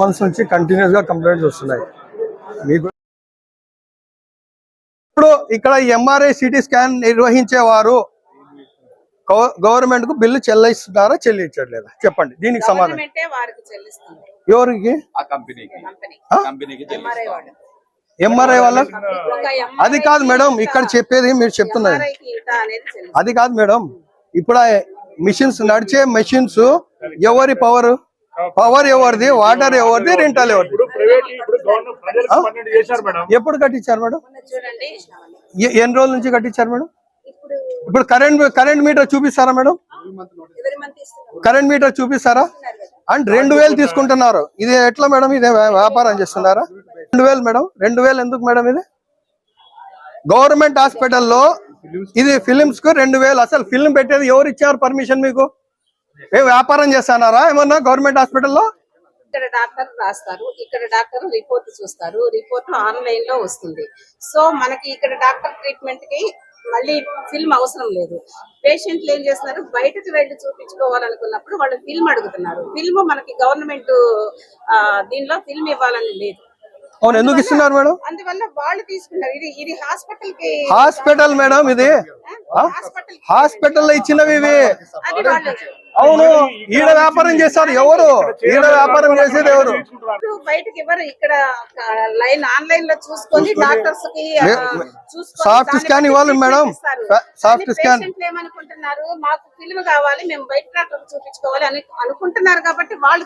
Months నుంచి కంటిన్యూస్గా complaints వస్తున్నాయి. మీకు ఇప్పుడు ఇక్కడ ఎంఆర్ఐ సిటీ స్కాన్ నిర్వహించేవారు గవర్నమెంట్కు బిల్లు చెల్లిస్తున్నారా చెల్లించట్లేదా? చెప్పండి దీనికి సమాధానం. గవర్నమెంటే వారికి చెల్లిస్తుంది? ఎవరికి? ఎంఆర్ఐ వాడు ఎంఆర్ఐ వాళ్ళ? అది కాదు మేడం ఇక్కడ చెప్పేది మీరు చెల్లిస్తుంది. అది కాదు మేడం ఇప్పుడు మిషన్స్ నడిచే మెషిన్స్ ఎవరి పవర్? పవర్ ఎవరిది? వాటర్ ఎవరిది? రెంటల్ ఎవరిది? ప్రైవేట్ ఇప్పుడు గవర్నమెంట్ ప్రజలకు పన్నెండు చేశారు మేడం. ఎప్పుడు కట్టించారు మేడం? ఎన్ని రోజుల నుంచి కట్టించారు మేడం? ఇప్పుడు ఇప్పుడు కరెంట్ కరెంట్ మీటర్ చూపిస్తారా మేడం? ఎవరి మంత్ ఇస్తున్నారు? కరెంట్ మీటర్ చూపిస్తారా? అండ్ రెండు వేలు తీసుకుంటున్నారు. ఇది ఎట్లా మేడం? ఇది వ్యా- వ్యాపారం చేస్తున్నారా? రెండు వేలు మేడం. రెండు వేలు ఎందుకు మేడం ఇది? గవర్నమెంట్ హాస్పిటల్లో ఇది ఫిలిమ్స్కు రెండు వేలు. అసలు ఫిల్మ్ పెట్టేది ఎవరు ఇచ్చారు పర్మిషన్ మీకు? ఏ వ్యాపారం చేస్తున్నారా? ఏమన్నా గవర్నమెంట్ హాస్పిటల్లో? ఇక్కడ డాక్టర్ రాస్తారు. ఇక్కడ డాక్టర్ రిపోర్ట్ చూస్తారు. రిపోర్ట్ ఆన్లైన్లో వస్తుంది. సో మనకి ఇక్కడ డాక్టర్ ట్రీట్మెంట్కి మళ్ళీ ఫిల్మ్ అవసరం లేదు. పేషెంట్లు ఏం చేస్తున్నారు? బయటకు వెళ్ళి చూపించుకోవాలనుకున్నప్పుడు వాళ్ళు ఫిల్మ్ అడుగుతున్నారు. ఫిల్మ్ మనకి గవర్నమెంట్ దీనిలో ఫిల్మ్ ఇవ్వాలని లేదు. అవును ఎందుకు ఇస్తున్నారు మేడం? అందువల్ల వాళ్ళు తీసుకున్నారు. ఇది ఇది హాస్పిటల్కి హాస్పిటల్ మేడం ఇది? హాస్పిటల్ హాస్పిటల్లో ఇచ్చినవి ఇవి. అవును ఈడ వ్యాపారం చేస్తారు ఎవరు? ఈడ వ్యాపారం చేసేది ఎవరు? బయటకి ఎవరు ఇక్కడ లైన్ ఆన్లైన్లో చూసుకొని డాక్టర్స్కి సాఫ్ట్ స్కాన్ ఇవ్వాలి మేడం. సాఫ్ట్ కానీ స్కాన్. ఏమనుకుంటున్నారు? మాకు ఫిల్మ్ కావాలి మేము బయట డాక్టర్ చూపించుకోవాలి అని అనుకుంటున్నారు కాబట్టి వాళ్ళు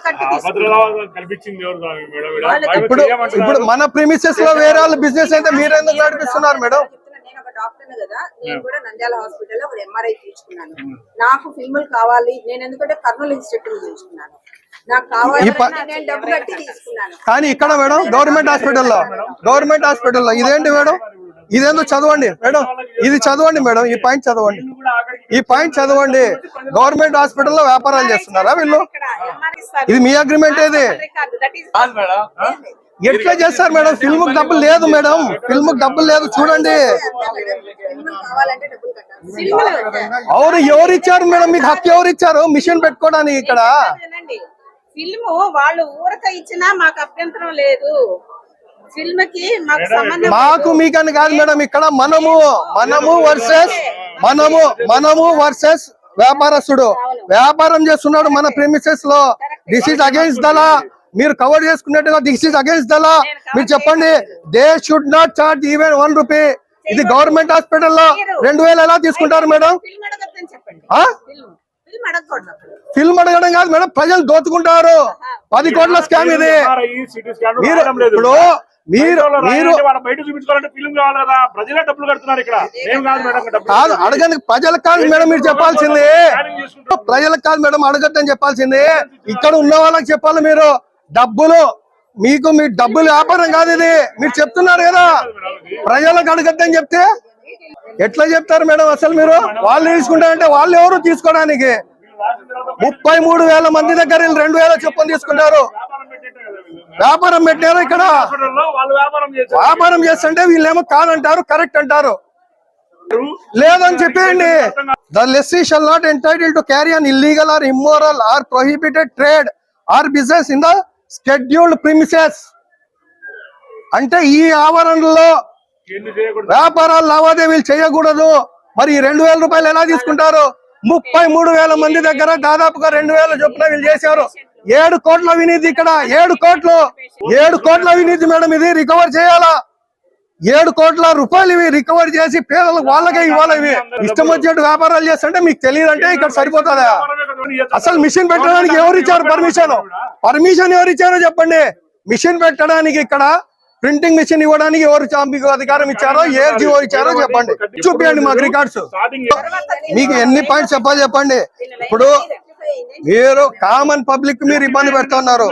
ఇప్పుడు. ఇప్పుడు మన ప్రిమిసెస్లో వేరే వాళ్ళ బిజినెస్ అయితే మీరు ఎందుకు నడిపిస్తున్నారు మేడం? నేను ఒక డాక్టర్ కదా నేను కూడా నంద్యాల హాస్పిటల్లో ఒక ఎంఆర్ఐ తీసుకున్నాను నాకు ఫిల్ములు కావాలి నేను ఎందుకంటే కర్నూలు ఇన్స్టిట్యూట్ తీసుకున్నాను నాకు కావాలి ఈ ప- నేను డబ్బు కట్టి తీసుకున్నాను. కానీ ఇక్కడ మేడం గవర్నమెంట్ హాస్పిటల్లో గవర్నమెంట్ హాస్పిటల్లో ఇదేంటి మేడం? ఇదేందో చదవండి మేడం ఇది చదవండి మేడం ఈ పాయింట్ చదవండి. ఈ పాయింట్ చదవండి. గవర్నమెంట్ హాస్పిటల్లో వ్యాపారాలు చేస్తున్నారా వీళ్ళు. ఇది మీ అగ్రిమెంట్ ఏది? ఎట్లా చేస్తారు మేడం? ఫిల్మ్కి డబ్బులు లేదు మేడం. ఫిల్మ్కి డబ్బులు లేదు. చూడండి. ఫిల్ములు ఎవరు ఎవరు ఇచ్చారు మేడం? మీకు హక్కు ఎవరు ఇచ్చారు మిషన్ పెట్టుకోవడానికి ఇక్కడ. ఫిల్మ్ వాళ్ళు ఊరక ఇచ్చినా మాకు అభ్యంతరం లేదు. ఫిల్మ్కి మాకు. మీకని కాదు మేడం ఇక్కడ మనము మనము వర్సెస్ మనము మనము వర్సెస్ వ్యాపారస్తుడు. వ్యాపారం చేస్తున్నాడు మన ప్రెమిసెస్లో. This is against the law మీరు కవర్ చేసుకున్నట్టుగా దిస్ ఇస్ అగేన్స్ట్ దలా మీరు చెప్పండి they should not charge even one rupee ఇది గవర్నమెంట్ హాస్పిటల్లో రెండు వేలు ఎలా తీసుకుంటారు మేడం ఫిల్మ్ అడగడం కాదు మేడం ప్రజలు దోచుకుంటారు. పది కోట్ల స్కామ్ ఇది. మీరు. ఇప్పుడు మీరు మీరు కదా. ప్రజలే డబ్బులు కడుతున్నారు ఇక్కడ. మేము కాదు మేడం డబ్బులు కాదు అడగని ప్రజలకు కాదు మేడం మీరు చెప్పాల్సింది. ప్రజలకు కాదు మేడం అడగద్దని చెప్పాల్సింది. ఇక్కడ ఉన్న వాళ్ళకి చెప్పాలి మీరు. డబ్బులు మీకు మీ డబ్బులు వ్యాపారం కాదు ఇది. మీరు చెప్తున్నారు కదా. ప్రజలకు అడగద్దని చెప్తే ఎట్లా చెప్తారు మేడం అసలు మీరు? వాళ్ళు తీసుకుంటారంటే వాళ్ళు ఎవరు తీసుకోవడానికి? ముప్పై మూడు వేల మంది దగ్గర వీళ్ళు రెండు వేల చొప్పున తీసుకుంటారు. వ్యాపారం పెట్టారు ఇక్కడ? వ్యాపారం వ్యాపారం చేస్తుంటే వీళ్ళేమో కాదంటారు కరెక్ట్ అంటారు. లేదని చెప్పేయండి. The lessee shall not entitle to carry an illegal or immoral or prohibited trade or business in the scheduled premises అంటే ఈ ఆవరణలో వ్యాపారాలు లావాదేవీలు చేయకూడదు. మరి ఈ రెండు వేల రూపాయలు ఎలా తీసుకుంటారు? ముప్పై మూడు వేల మంది దగ్గర దాదాపుగా రెండు వేల చొప్పున వీళ్ళు చేశారు. ఏడు కోట్ల అవినీతి ఇక్కడ. ఏడు కోట్లు. ఏడు కోట్ల అవినీతి మేడం ఇది. రికవర్ చేయాలా? ఏడు కోట్ల రూపాయలు ఇవి రికవర్ చేసి పేదలకు వాళ్ళకే ఇవ్వాలి ఇవి. ఇష్టం వచ్చినట్టు వ్యాపారాలు చేస్తుంటే మీకు తెలియదు అంటే ఇక్కడ సరిపోతుందా? అసలు మిషన్ పెట్టడానికి ఎవరు ఇచ్చారు పర్మిషన్? పర్మిషన్ ఎవరు ఇచ్చారో చెప్పండి. మిషన్ పెట్టడానికి ఇక్కడ ప్రింటింగ్ మిషన్ ఇవ్వడానికి ఎవరు మీకు అధికారం ఇచ్చారో ఏ జీవో ఇచ్చారో చెప్పండి. చూపించండి మాకు రికార్డ్స్ మీకు ఎన్ని పాయింట్స్ చెప్పాలి చెప్పండి. ఇప్పుడు మీరు కామన్ పబ్లిక్ మీరు ఇబ్బంది పెడుతున్నారు.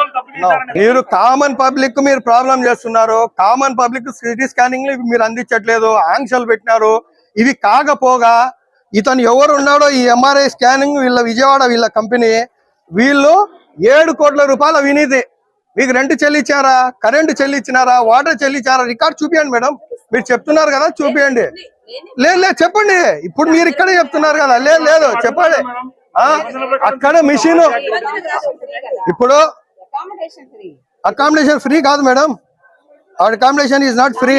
మీరు కామన్ పబ్లిక్ మీరు ప్రాబ్లం చేస్తున్నారు. కామన్ పబ్లిక్ సిటీ స్కానింగ్ మీరు అందించట్లేదు. ఆంక్షలు పెట్టినారు. ఇవి కాకపోగా ఇతను ఎవరు ఉన్నాడో ఈ ఎంఆర్ఐ స్కానింగ్ వీళ్ళ విజయవాడ వీళ్ళ కంపెనీ వీళ్ళు ఏడు కోట్ల రూపాయల అవినీతి మీకు రెంట్ చెల్లించారా? కరెంట్ చెల్లించినారా? వాటర్ చెల్లించారా? రికార్డ్ చూపియండి మేడం. మీరు చెప్తున్నారు కదా చూపియండి. లేదు లేదు చెప్పండి. ఇప్పుడు మీరు ఇక్కడే చెప్తున్నారు కదా. లేదు లేదు చెప్పండి. అక్కడ మిషన్. ఇప్పుడు అకామిడేషన్ ఫ్రీ కాదు madam. Accommodation is not free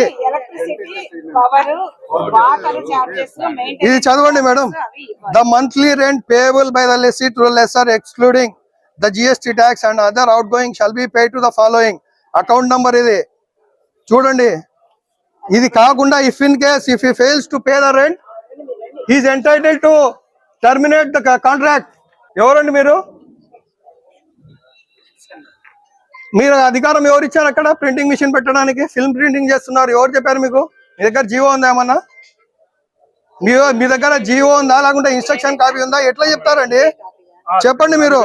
ఇది చదవండి madam. The monthly rent payable by the lessee to lessor excluding the GST tax and other outgoing shall be pay to the following account number ఇది. చూడండి. ఇది కాకుండా if in case if he fails to pay the rent is entitle to terminate the contract ఎవరండి మీరు? మీరు అధికారం ఎవరు ఇచ్చారు అక్కడ? ప్రింటింగ్ మిషన్ పెట్టడానికి? ఫిల్మ్ ప్రింటింగ్ చేస్తున్నారు. ఎవరు చెప్పారు మీకు? మీ దగ్గర జీవో ఉందా ఏమన్నా? మీ మీ దగ్గర జీవో ఉందా? లేకుంటే ఇన్స్ట్రక్షన్ కాపీ ఉందా? ఎట్లా చెప్తారండి? చెప్పండి మీరు.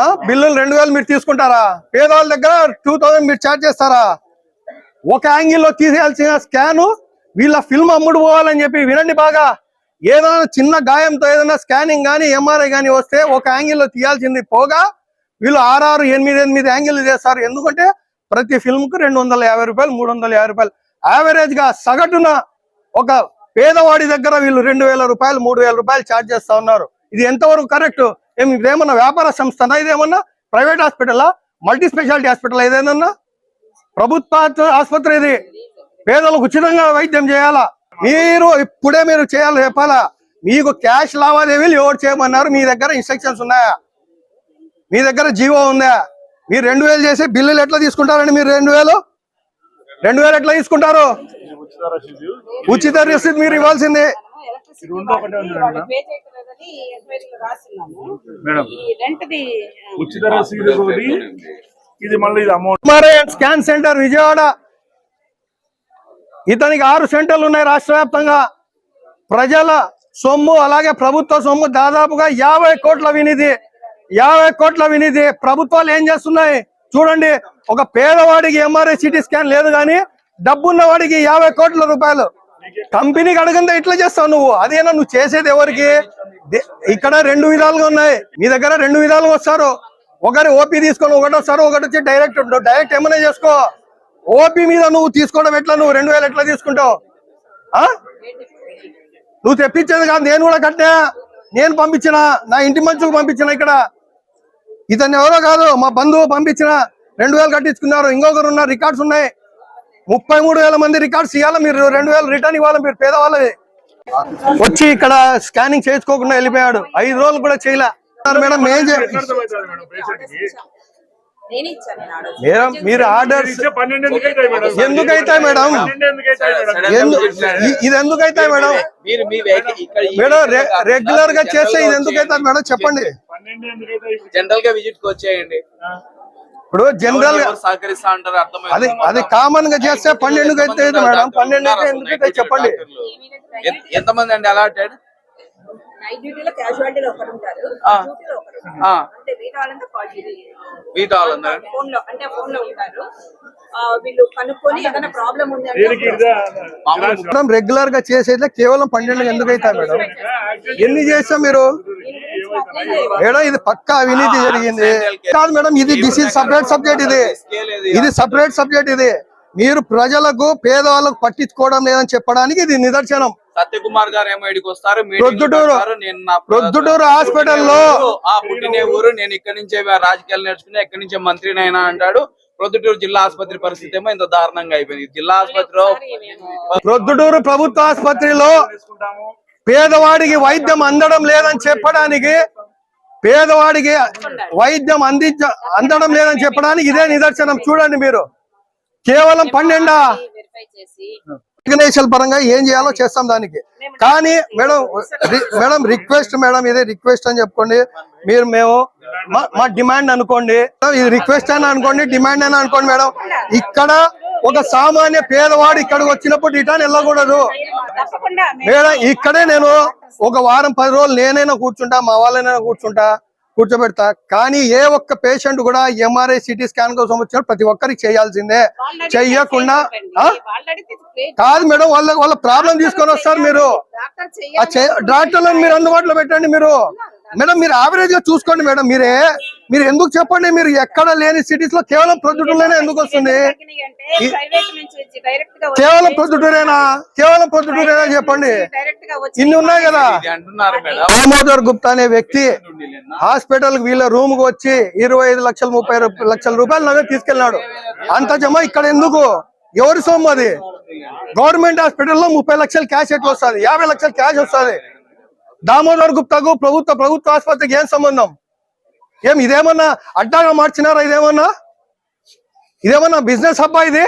ఆ బిల్లులు రెండు వేలు మీరు తీసుకుంటారా? పేదవాళ్ళ దగ్గర టూ థౌసండ్ మీరు ఛార్జ్ చేస్తారా? ఒక యాంగిల్లో తీసేయాల్సిన స్కాను వీళ్ళ ఫిల్మ్ అమ్ముడు పోవాలని చెప్పి వినండి బాగా. ఏదైనా చిన్న గాయంతో ఏదైనా స్కానింగ్ కానీ ఎంఆర్ఐ కానీ వస్తే ఒక యాంగిల్లో తీయాల్సింది పోగా వీళ్ళు ఆరారు ఎనిమిది ఎనిమిది యాంగిల్ చేస్తారు. ఎందుకంటే ప్రతి ఫిల్మ్కు రెండు వందల యాభై రూపాయలు మూడు వందల యాభై రూపాయలు. యావరేజ్గా సగటున ఒక పేదవాడి దగ్గర వీళ్ళు రెండు వేల రూపాయలు మూడు వేల రూపాయలు ఛార్జ్ చేస్తా ఉన్నారు. ఇది ఎంతవరకు కరెక్ట్? ఏమి ఇదేమన్నా వ్యాపార సంస్థనా? ఇదేమన్నా ప్రైవేట్ హాస్పిటలా? Multi speciality hospital? ఏదేనన్నా ప్రభుత్వ ఆసుపత్రి ఇది. పేదలకు ఉచితంగా వైద్యం చేయాలా? మీరు ఇప్పుడే మీరు చేయాలి చెప్పాలా? మీకు క్యాష్ లావాదేవీలు ఎవరు చేయమన్నారు? మీ దగ్గర ఇన్స్ట్రక్షన్స్ ఉన్నాయా? మీ దగ్గర జీవో ఉందా? మీరు రెండు వేలు చేసి బిల్లులు ఎట్లా తీసుకుంటారండి మీరు రెండు వేలు? రెండు వేలు ఎట్లా తీసుకుంటారు? ఉచిత రసీదు మీరు ఇవ్వాల్సిందే. రెండు ఒకటే ఉంది మేడం. పే చేయలేదని ఎంక్వైరీలో రాస్తున్నాము మేడం ఈ రెంట్ ది ఉచిత రసీదు ఒకటి ఇది మళ్ళీ ఇది amount. MRI scan centre Vijayawada. ఇతనికి ఆరు సెంటర్లు ఉన్నాయి రాష్ట్ర వ్యాప్తంగా. ప్రజల సొమ్ము అలాగే ప్రభుత్వ సొమ్ము దాదాపుగా యాభై కోట్ల వినిధి యాభై కోట్ల వినిధి. ప్రభుత్వాలు ఏం చేస్తున్నాయి? చూడండి ఒక పేదవాడికి ఎంఆర్ఐ సిటీ స్కాన్ లేదు కానీ డబ్బున్న వాడికి యాభై కోట్ల రూపాయలు. కంపెనీకి అడగందే ఇట్లా చేస్తావు నువ్వు. అదేనా నువ్వు చేసేది ఎవరికి? ఇక్కడ రెండు విధాలుగా ఉన్నాయి. మీ దగ్గర రెండు విధాలుగా వస్తారు. ఒకరి ఓపీ తీసుకొని ఒకటి వస్తారు ఒకటి వచ్చి డైరెక్ట్ డైరెక్ట్ ఏమైనా చేసుకో. ఓపీ మీద నువ్వు తీసుకోవడం ఎట్లా? నువ్వు రెండు వేలు ఎట్లా తీసుకుంటావు? ఆ? నువ్వు తెప్పించేది కాదు నేను కూడా కట్టినా. నేను పంపించిన. నా ఇంటి మనుషులు పంపించిన ఇక్కడ. ఇతన్ని ఎవరో కాదు మా బంధువు పంపించిన. రెండు వేలు కట్టించుకున్నారు. ఇంకొకరు ఉన్నారు రికార్డ్స్ ఉన్నాయి. ముప్పై మూడు వేల మంది రికార్డ్స్ ఇవ్వాలి మీరు రెండు వేలు రిటర్న్ ఇవ్వాలి మీరు పేదవాళ్ళది వచ్చి ఇక్కడ స్కానింగ్ చేసుకోకుండా వెళ్ళిపోయాడు. ఐదు రోజులు కూడా చేయలే. మేడం ఏం చేయాలి మీరు ఆర్డర్స్ ఇచ్చే పన్నెండు ఎందుకు అవుతాయి మేడం? ఇది ఎందుకు అవుతాయి మేడం? మీరు మీ వెహికల్ ఇక్కడ ఈ మేడం రెగ్యులర్గా చేస్తే ఇది ఎందుకు వచ్చేయండి. అవుతుంది మేడం చెప్పండి? జనరల్గా విజిట్కి వచ్చేయండి. ఇప్పుడు జనరల్గా సహకరిస్తా అంటారు అర్థమైంది అది అది కామన్గా చేస్తే పన్నెండుకి అయితే మేడం? పన్నెండు అయితే ఎందుకు అవుతాయి చెప్పండి. ఎంతమంది అండి అలాటెడ్ నైట్ డ్యూటీలో క్యాజువాలిటీలో ఒకరు ఉంటారు. రెగ్యులర్గా చేసేది కేవలం పన్నెండు ఎందుకు అవుతాయి మేడం. ఎన్ని చేస్తాం మీరు? మేడం ఇది పక్కా అవినీతి జరిగింది. కాదు మేడం ఇది దిస్ ఇస్ సపరేట్ సబ్జెక్ట్ ఇది. ఇది సపరేట్ సబ్జెక్ట్ ఇది. మీరు ప్రజలకు పేదవాళ్ళకు పట్టించుకోవడం లేదని చెప్పడానికి ఇది నిదర్శనం. సత్యకుమార్ గారు ఏమో ఇడికి వస్తారు ప్రొద్దుటూరు. హాస్పిటల్లో. ఆ పుట్టిన ఊరు నేను ఇక్కడి నుంచే రాజకీయాలు నేర్చుకున్నా ఇక్కడి నుంచే మంత్రినైనా అంటాడు. ప్రొద్దుటూరు జిల్లా ఆసుపత్రి పరిస్థితి ఏమో ఇంత దారుణంగా అయిపోయింది. జిల్లా ఆసుపత్రిలో ప్రొద్దుటూరు ప్రభుత్వ ఆసుపత్రిలో పేదవాడికి వైద్యం అందడం లేదని చెప్పడానికి పేదవాడికి వైద్యం అందించ అందడం లేదని చెప్పడానికి ఇదే నిదర్శనం. చూడండి మీరు. కేవలం పన్నెండా? ఆర్గనైజేషన్ పరంగా ఏం చేయాలో చేస్తాం దానికి. కానీ మేడం మేడం రిక్వెస్ట్ మేడం ఇదే రిక్వెస్ట్ అని చెప్పుకోండి. మీరు మేము మా- మా డిమాండ్ అనుకోండి. ఇది రిక్వెస్ట్ అని అనుకోండి డిమాండ్ అని అనుకోండి మేడం. ఇక్కడ ఒక సామాన్య పేదవాడు ఇక్కడికి వచ్చినప్పుడు రిటర్న్ వెళ్ళకూడదు. మేడం ఇక్కడే నేను ఒక వారం పది రోజులు నేనైనా కూర్చుంటా మా వాళ్ళనైనా కూర్చుంటా. కూర్చోబెడతా. కానీ ఏ ఒక్క పేషెంట్ కూడా ఎంఆర్ఐ సిటీ స్కాన్ కోసం వచ్చిన ప్రతి ఒక్కరికి చేయాల్సిందే. చెయ్యకుండా? కాదు మేడం వాళ్ళ వాళ్ళ ప్రాబ్లం తీసుకొని వస్తారు మీరు. డాక్టర్లను మీరు అందుబాటులో పెట్టండి మీరు. మేడం మీరు యావరేజ్గా చూసుకోండి మేడం మీరే. మీరు ఎందుకు చెప్పండి మీరు ఎక్కడ లేని సిటీస్లో కేవలం ప్రొద్దుటూరులోనే ఎందుకు వస్తుంది? ఈ- ప్రైవేట్ నుంచి వచ్చి డైరెక్ట్గా కేవలం ప్రొద్దుటూరేనా? కేవలం ప్రొద్దుటూరేనా చెప్పండి? ఇన్ని ఉన్నాయి కదా? ఇది అంటున్నారు మేడం. దామోదర్ గుప్తా అనే వ్యక్తి హాస్పిటల్కి వీళ్ళ రూమ్కు వచ్చి ఇరవై ఐదు లక్షలు ముప్పై లక్షల రూపాయలు నగదు తీసుకెళ్ళినాడు. అంత జమ ఇక్కడ ఎందుకు? ఎవరి సొమ్ము అది? గవర్నమెంట్ హాస్పిటల్లో ముప్పై లక్షలు క్యాష్ ఎట్లా వస్తుంది? యాభై లక్షలు క్యాష్ వస్తుంది. దామోదర్ గుప్తాకు ప్రభుత్వ ప్రభుత్వ ఆసుపత్రికి ఏం సంబంధం? ఏం ఇదేమన్నా అడ్డాగా మార్చినారా ఇదేమన్నా? ఇదేమన్నా బిజినెస్ హబ్బా ఇది?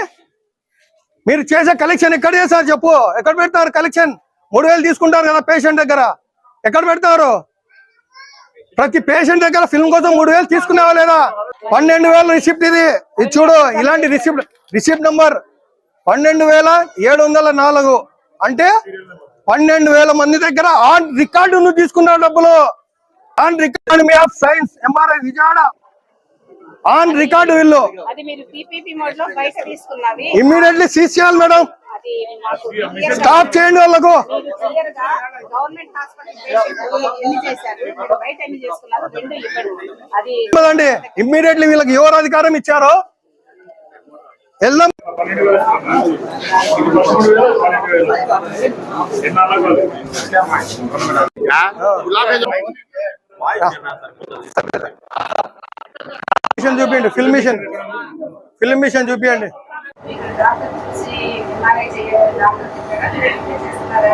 మీరు చేసే కలెక్షన్ ఎక్కడ చేశారు చెప్పు? ఎక్కడ పెడతారు కలెక్షన్? మూడు వేలు తీసుకుంటారు కదా పేషెంట్ దగ్గర. ఎక్కడ పెడతారు? ప్రతి పేషెంట్ దగ్గర ఫిల్మ్ కోసం మూడు వేలు తీసుకునేవా లేదా? పన్నెండు వేల రిసిప్ట్ ఇది. ఇది చూడు ఇలాంటి రిసిప్ట్ రిసిప్ట్ నంబర్ పన్నెండు వేల ఏడు వందల నాలుగు. అంటే పన్నెండు వేల మంది దగ్గర ఆన్ రికార్డు నువ్వు తీసుకున్నావు డబ్బులు. On record me of science MRI Vijayawada. On record వీళ్ళు. ఇమ్మీడియట్లీ సీజ్ చేయాలి మేడం స్టాప్ చేయండి వాళ్ళకు. ఇమ్మీడియట్లీ వీళ్ళకి ఎవరు అధికారం ఇచ్చారో వెళ్దాం పన్నెండు వేలు ఇస్తున్నా? ఇది పదమూడు వేలు, పన్నెండు వేలు. ఎన్నాళ్ళకు మిషన్ చూపించండి ఫిల్మ్ మిషన్ ఫిల్మ్ మిషన్ చూపించండి డాక్టర్ చూసి ఇలాగే చేయాలి డాక్టర్ చెప్పారు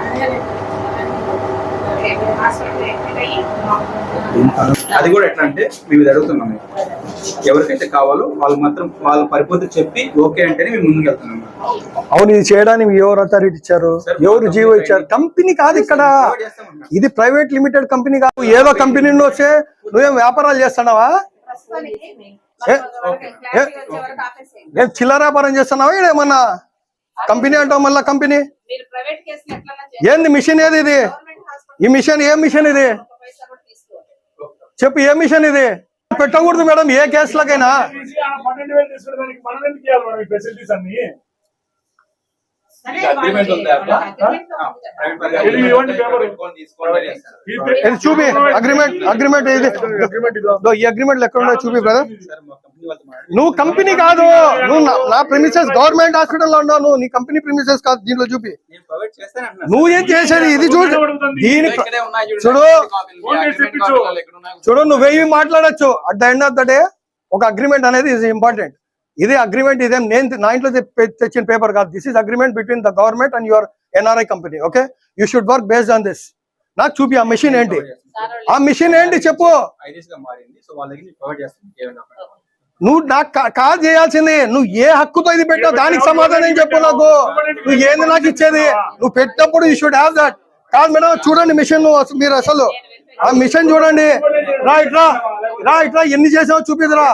అది కూడా ఎట్లా అంటే మేము ఇది అడుగుతున్నాం. ఎవరికైతే కావాలో వాళ్ళు మాత్రం వాళ్ళ పరిపూర్తి చెప్పి ఓకే అంటేనే మేము ముందుకు వెళ్తున్నాం. అవును ఇది చేయడానికి ఎవరు అథారిటీ ఇచ్చారు? ఎవరు జీవో ఇచ్చారు? కంపెనీ కాదు ఇక్కడ. ఇది ప్రైవేట్ లిమిటెడ్ కంపెనీ కాదు. ఏదో కంపెనీ నుండి వస్తే నువ్వేం వ్యాపారాలు చేస్తున్నావా? వచ్చే ఏం? చిల్లర వ్యాపారం చేస్తున్నావా? ఈడ ఏమన్నా కంపెనీ అంటావు మళ్ళా కంపెనీ? ఏంది మిషన్ ఏది ఇది? ఈ మిషన్ ఏ మిషన్ ఇది? చెప్పు ఏ మిషన్ ఇది? పెట్టకూడదు మేడం ఏ కేసులకైనా. అగ్రిమెంట్ ఉందా లో. ఇది చూపి. అగ్రిమెంట్ అగ్రిమెంట్ ఇది ఈ అగ్రిమెంట్ ఎక్కడ ఉన్నాయో చూపి బ్రదర్ నువ్వు కంపెనీ కాదు. నువ్వు నా- నా ప్రిమిసెస్ గవర్నమెంట్ హాస్పిటల్లో ఉన్నావు. నువ్వు నీ కంపెనీ ప్రిమిసెస్ కాదు. దీంట్లో చూపి. నువ్వు ఏం చేసేది? ఇది చూడు. దీని. చూడు. చూడు. నువ్వు వెయ్యి మాట్లాడొచ్చు? At the end of the day ఒక అగ్రిమెంట్ అనేది ఇస్ ఇంపార్టెంట్ ఇది అగ్రిమెంట్ ఇదేం నేను నా ఇంట్లో తెచ్చిన పేపర్ కాదు. This is agreement between the government and your NRI company okay you should work based on this నాకు చూపి ఆ మిషన్ ఏంటి? ఆ మిషన్ ఏంటి చెప్పు? నువ్వు నాకు కా- కాదు చేయాల్సింది. నువ్వు ఏ హక్కుతో ఇది పెట్టావు? దానికి సమాధానం చెప్పు నాకు? నువ్వు ఏంది నాకు ఇచ్చేది? నువ్వు పెట్టినప్పుడు యూ షుడ్ హ్యావ్ దట్ కాదు మేడం చూడండి మిషన్ మీరు అసలు. ఆ మిషన్ చూడండి. రా ఇట్రా. రా ఇట్రా. ఎన్ని చేసావో చూపిదిరా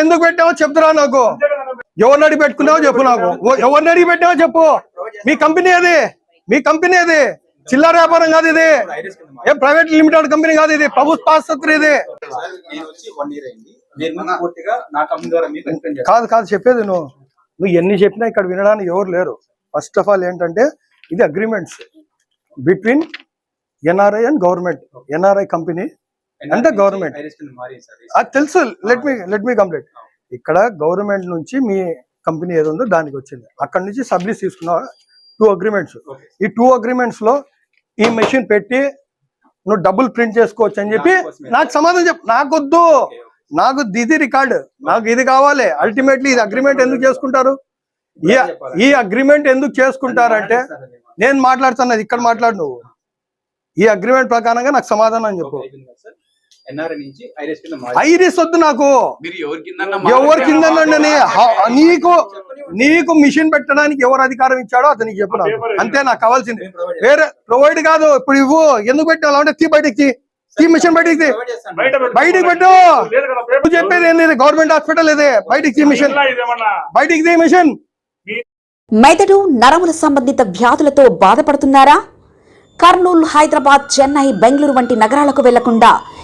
ఎందుకు పెట్టావో చెప్తురా నాకు. ఎవరిని అడిగి పెట్టుకున్నావో చెప్పు నాకు. ఓ- ఎవరిని అడిగి పెట్టావో చెప్పు. మీ కంపెనీ అది మీ కంపెనీ అది చిల్లర వ్యాపారం కాదు ఇది. ఏ ప్రైవేట్ లిమిటెడ్ కంపెనీ కాదు ఇది. ప్రభుత్వ ఆసుపత్రి ఇది. కాదు కాదు చెప్పేది నువ్వు. నువ్వు ఎన్ని చెప్పినా ఇక్కడ వినడానికి ఎవరు లేరు. ఫస్ట్ ఆఫ్ ఆల్ ఏంటంటే ఇది agreements between NRI and government NRI company అంటే గవర్నమెంట్ అది తెలుసు. Let me let me complete ఇక్కడ గవర్నమెంట్ నుంచి మీ కంపెనీ ఏది ఉందో దానికి వచ్చింది. అక్కడ నుంచి సబ్లీస్ తీసుకున్నావు? Two agreements. ఈ టూ అగ్రిమెంట్స్లో ఈ మెషిన్ పెట్టి నువ్వు డబ్బులు ప్రింట్ చేసుకోవచ్చు అని చెప్పి. నాకు సమాధానం చెప్పు. నాకొద్దు. నాకు ఇది రికార్డు నాకు ఇది కావాలి. అల్టిమేట్లీ ఇది అగ్రిమెంట్ ఎందుకు చేసుకుంటారు? ఈ అగ్రిమెంట్ ఎందుకు చేసుకుంటారంటే నేను మాట్లాడుతున్నది ఇక్కడ మాట్లాడు నువ్వు. ఈ అగ్రిమెంట్ ప్రకారంగా నాకు సమాధానం చెప్పు. నుంచి కింద ఐరిస్ వద్దు నాకు. మీరు ఎవరి కింద నీకు నీకు మిషన్ పెట్టడానికి ఎవరు అధికారం ఇచ్చాడో అతనికి చెప్పు నాకు. అంతే నాకు కావాల్సింది. వేరే ప్రొవైడ్ కాదు. ఇప్పుడు ఇవ్వు. ఎందుకు పెట్టావు? అంటే తీ బయటకి తీ. మిషన్ బయటికి. బయటికి పెట్టు. నువ్వు చెప్పేది ఏంది గవర్నమెంట్ హాస్పిటల్ ఇది. బయటికి తీ మిషన్. ఇలా ఇదేమన్నా? బయటికి తీ మిషన్. మెదడు నరముల సంబంధిత వ్యాధులతో బాధపడుతున్నారా? కర్నూలు హైదరాబాద్ చెన్నై బెంగళూరు వంటి నగరాలకు వెళ్ళకుండా